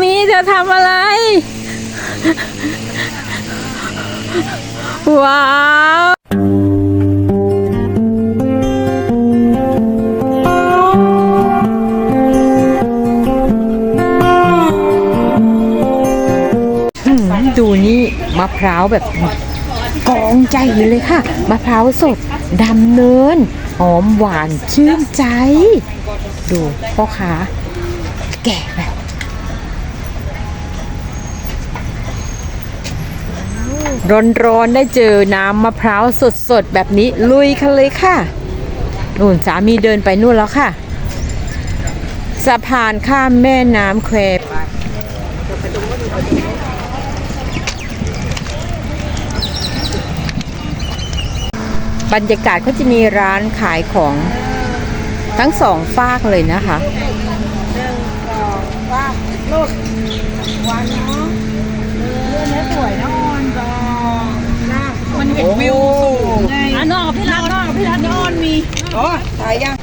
มีจะทำอะไร ว้าวอืมดูนี่มะพร้าวแบบกองใจเลยค่ะ มะพร้าวสดดำเนิน หอมหวานชื่นใจ ดูพ่อค้าแก่แบบ ร้อนๆได้เจอน้ำมะพร้าวสดๆ แบบนี้ลุยกันเลยค่ะนู่นสามีเดินไปนู่นแล้วค่ะ สะพานข้ามแม่น้ำแควบรรยากาศก็จะมีร้านขายของทั้งสองฝากเลยนะคะมันเรื่องนี้สวยเนาะ ห็นวิวสูงไงอะนอกพี่รัฐนอกพี่รัฐนอนมีอ๋อถ่ายยัง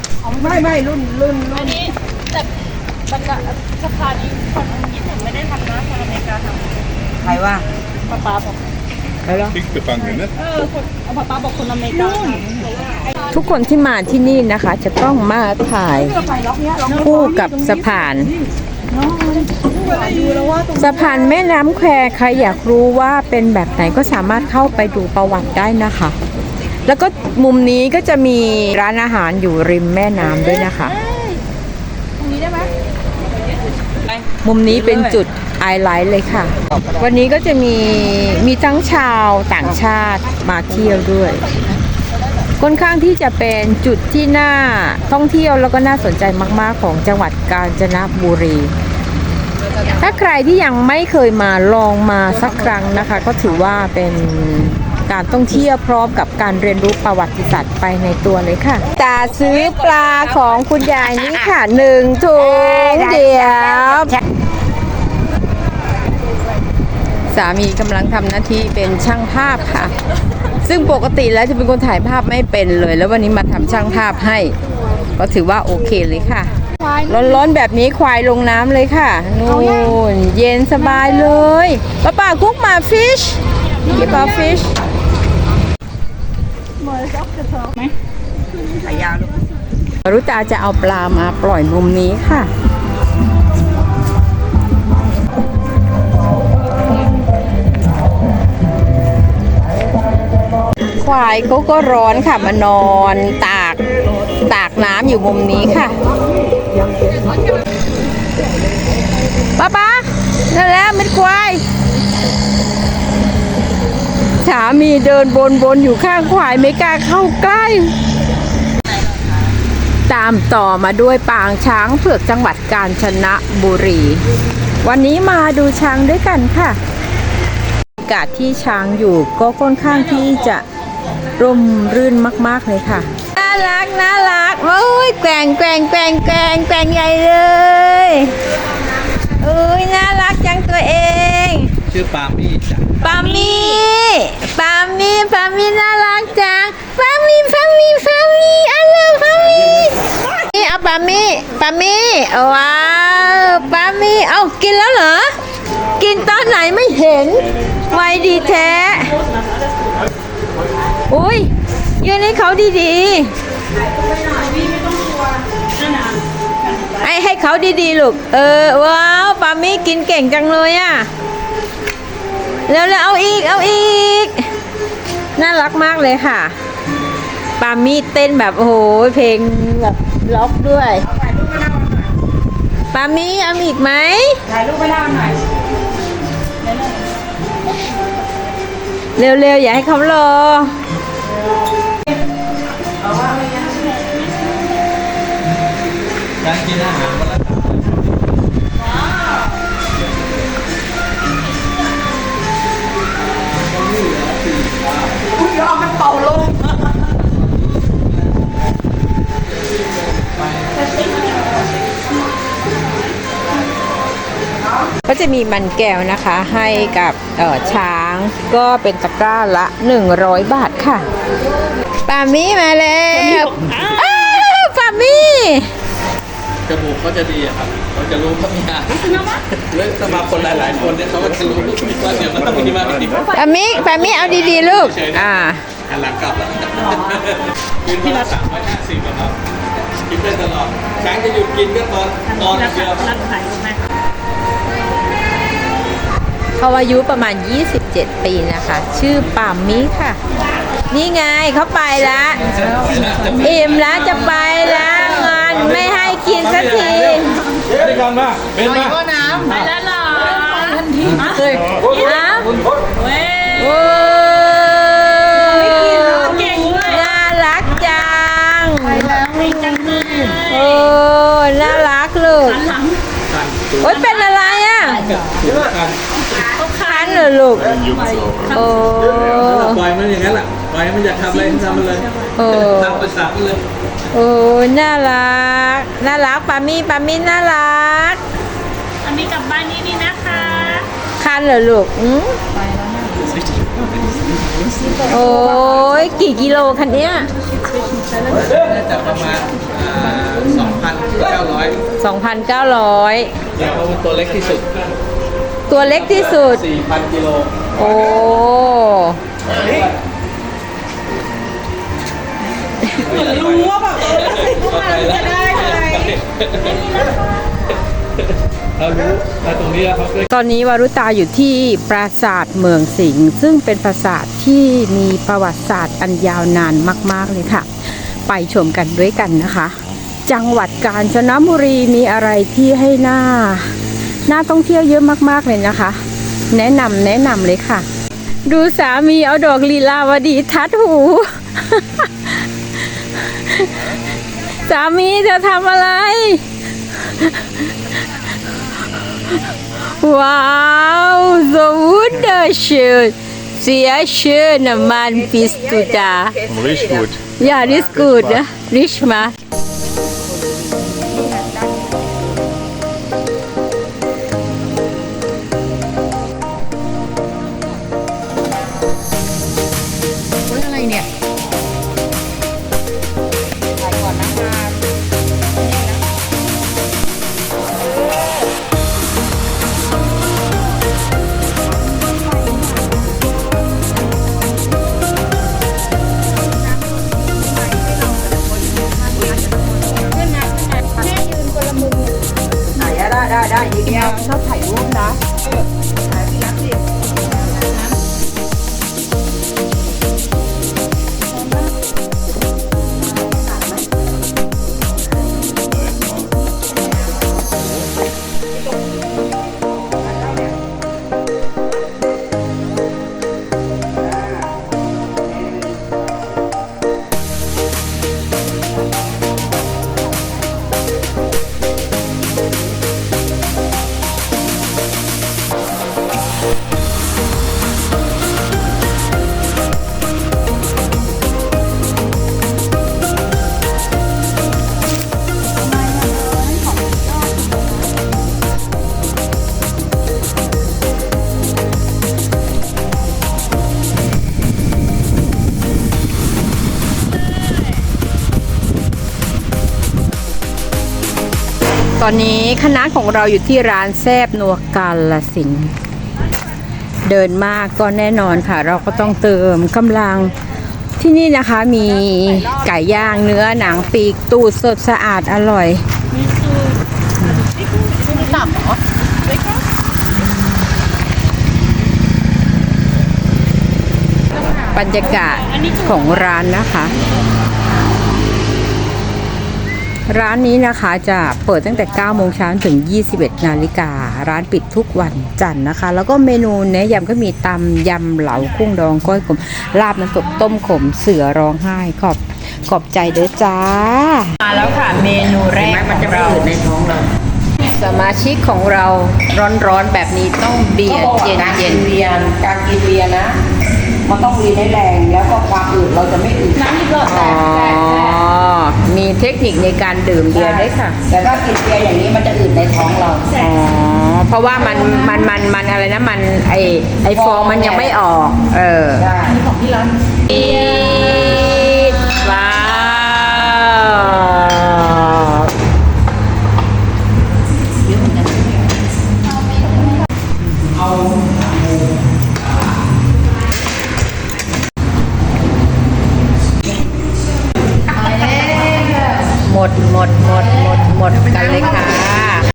ไม่ไม่รุ่นรุ่นรุ่นนี่แต่บรรยากาศสะพานนี้คนญี่ปุ่นไม่ได้ทำนะคนอเมริกาทใครว่าำป้าป้าบอกใครเหรอ Krigsgefangene. เออคนเอาป้าป้าบอกคนอเมริกาทำทุกคนที่มาที่นี่นะคะ จะต้องมาถ่ายคู่กับสะพาน สะพานแม่น้ำแควใครอยากรู้ว่าเป็นแบบไหนก็สามารถเข้าไปดูประวัติได้นะคะ แล้วก็มุมนี้ก็จะมีร้านอาหารอยู่ริมแม่น้ำด้วยนะคะตรงนี้ได้ไหมมุมนี้เป็นจุดไอไลท์เลยค่ะ วันนี้ก็จะมีมีทั้งชาวต่างชาติมาเที่ยวด้วย ค่อนข้างที่จะเป็นจุดที่น่าท่องเที่ยวแล้วก็น่าสนใจมาก ๆ ของจังหวัดกาญจนบุรี ถ้าใครที่ยังไม่เคยมาลองมาสักครั้งนะคะ ก็ถือว่าเป็นการท่องเที่ยวพร้อมกับการเรียนรู้ประวัติศาสตร์ไปในตัวเลยค่ะตาซื้อปลาของคุณยายนี่ค่ะหนึ่งถุงเดียวสามีกำลังทำหน้าที่เป็นช่างภาพค่ะ ซึ่งปกติแล้วจะเป็นคนถ่ายภาพไม่เป็นเลย แล้ววันนี้มาทำช่างภาพให้ ก็ถือว่าโอเคเลยค่ะ ร้อนๆแบบนี้ควายลงน้ำเลยค่ะนู่นเย็นสบายเลยป้าป่ากุ๊กมาฟิชยี่ป้าฟิชถ่ายยาวลูกรุตาจะเอาปลามาปล่อยมุมนี้ค่ะ ควายเขาก็ร้อนค่ะมานอนตากตากน้ำอยู่มุมนี้ค่ะป้าป้านั่นแหละมิดควายสามีเดินบนบนอยู่ข้างควายไม่กล้าเข้าใกล้ ตามต่อมาด้วยปางช้างเผือกจังหวัดกาญจนบุรี วันนี้มาดูช้างด้วยกันค่ะอากาศที่ช้างอยู่ก็ค่อนข้างที่จะ ร่มรื่นมากๆเลยค่ะน่ารักน่ารักโอ้ยแกว่งแกว่งแกว่งแกว่งแกว่งใหญ่เลยเอ้ยน่ารักจังตัวเองชื่อปามี่จ้ะปามีปามีปามีน่ารักจังปามีปามีปามีอันเลิฟปามีนี่เอาปามีปามีว้าวปามีเอากินแล้วเหรอกินตอนไหนไม่เห็นไวดีแท้ อุ้ยยืนให้เขาดีๆให้ให้เขาดีๆลูก เออ ว้าวปามีกินเก่งจังเลยอะแล้วแล้วเอาอีก เอาอีก น่ารักมากเลยค่ะ ปามีเต้นแบบโอ้โห เพลงแบบล็อกด้วยปามีเอาอีกไหมถ่ายรูปไปด้านหน่อยเร็วๆ อย่าให้เขารอ การกินอาหารวันละสามอุ้ยรอมันเป่าลมก็จะมีมันแก้วนะคะให้กับเอ่อช้างก็เป็นตะกร้าละ 100 บาทค่ะปามี่มาแล้วอ้าวปามี่ จมูกเขาจะดีอะครับเขาจะรู้ว่ามีอาเรื่องสมาคนหลาย ๆ คนเนี่ยเขาก็จะรู้ว่าเดี๋ยวมันต้องมีมามีมาปามิปามิเอาดีๆลูก อ่าหันหลังกลับแล้วกินวันละสามร้อยห้าสิบครับกินได้ตลอดช้างจะหยุดกินก็ตอนตอนเดียวรักขายรู้ไหมเขาอายุประมาณ 27 ปีนะคะ ชื่อปามมิค่ะ นี่ไงเขาไปละอิ่มแล้วจะไปละงานไม่ให้กิน สักทีได้กันมาเป็นมาไปแล้วเหรอเฮ้ยนะเว้ยโอ้เก่งเลยน่ารักจังเก่งจังเลยโอ้น่ารักลูกหลังโอ๊ยเป็นอะไรอะกันคันเหรอลูกโอ้ปล่อยมันอย่างนั้นแหละปล่อยมันอยากทำอะไรทำมันเลยโอ้ทำไปสับมันเลย โอ้น่ารัก น่ารักปามี่ปามี่น่ารักอันนี้กลับบ้านนี่นี่นะคะ คันเหรอลูกอืมโอ้ยกี่กิโลคันเนี้ยน่าจะประมาณสองพันเก้าร้อย2,900เนี่ยเพราะมันตัวเล็กที่สุด ตัวเล็กที่สุดสี่พันกิโล โอ้ รู้ว่าแบบจะได้อะไรเรารู้เราตรงนี้แล้วครับตอนนี้วารุตาอยู่ที่ปราสาทเมืองสิงห์ซึ่งเป็นปราสาทที่มีประวัติศาสตร์อันยาวนานมาก ๆ เลยค่ะ ไปชมกันด้วยกันนะคะ จังหวัดกาญจนบุรีมีอะไรที่ให้หน้าน่าต้องเที่ยวเยอะมากๆเลยนะคะ แนะนำแนะนำเลยค่ะ ดูสามีเอาดอกลีลาวดีทัดหู สามีจะทำอะไร Wow, so wunderschön. Sehr schöner Mann bist du da. Riecht gut. Ja, das ist gut. ne? Riech mal. อะไรเนี่ย ได้ได้ได้อีกแล้วชอบถ่ายรูปนะ ตอนนี้คณะของเราอยู่ที่ร้านแซบนัวกาลสิน เดินมากก็แน่นอนค่ะ เราก็ต้องเติมกำลังที่นี่นะคะมีไก่ย่างเนื้อหนังปีกตูดสดสะอาดอร่อยบรรยากาศของร้านนะคะ ร้านนี้นะคะจะเปิดตั้งแต่ 9 โมงเช้าถึง 21 นาฬิกา ร้านปิดทุกวันจันทร์นะคะ แล้วก็เมนูเนื้อยำก็มีตำยำเหลากุ้งดองก้อยขมลาบน้ำตกต้มขมเสือร้องไห้ ขอบขอบใจเด้อจ้า มาแล้วค่ะเมนูแรกของเราในท้องเรา สมาชิกของเราร้อนๆแบบนี้ต้องเบียร์เย็นการเย็กินนเบียร์การกินเบียร์นะ มันต้องรีดให้แรงแล้วก็ความอืดเราจะไม่อืดน้ำอีกหลอดอ๋อมีเทคนิคในการดื่มเบียร์ด้วยค่ะ แต่ถ้ากินเบียร์อย่างนี้มันจะอืดในท้องเรา อ๋อ เพราะว่ามันมันมันมันอะไรนะมันไอไอฟองมันยังไม่ออก เออใช่ปีดว้าว